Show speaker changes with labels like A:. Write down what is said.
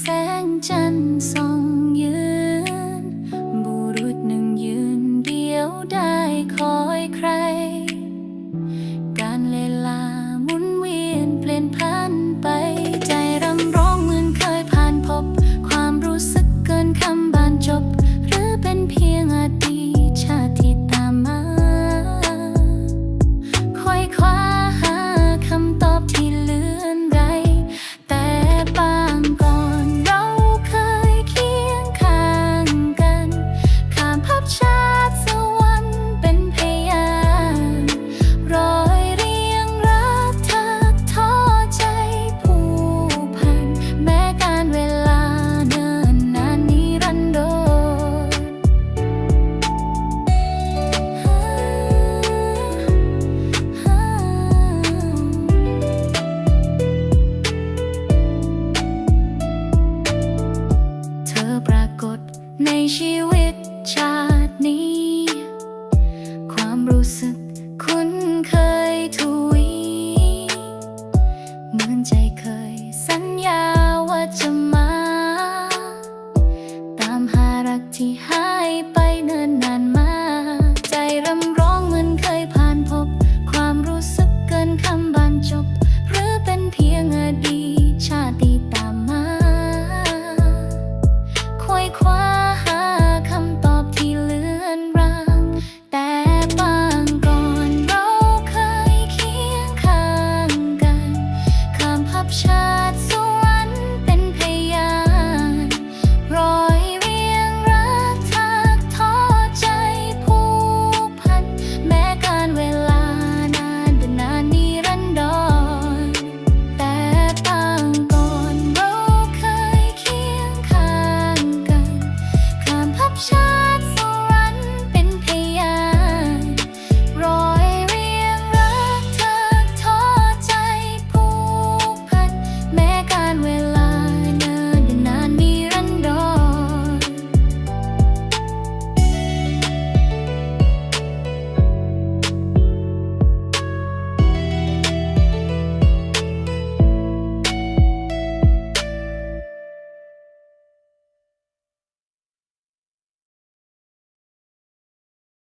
A: แสงจันทร์ส่องยืน บุรุษหนึ่งยืนเดียวได้คอยใคร การเวลาหมุนเวียนเปลี่ยนพัน 你是 witcher。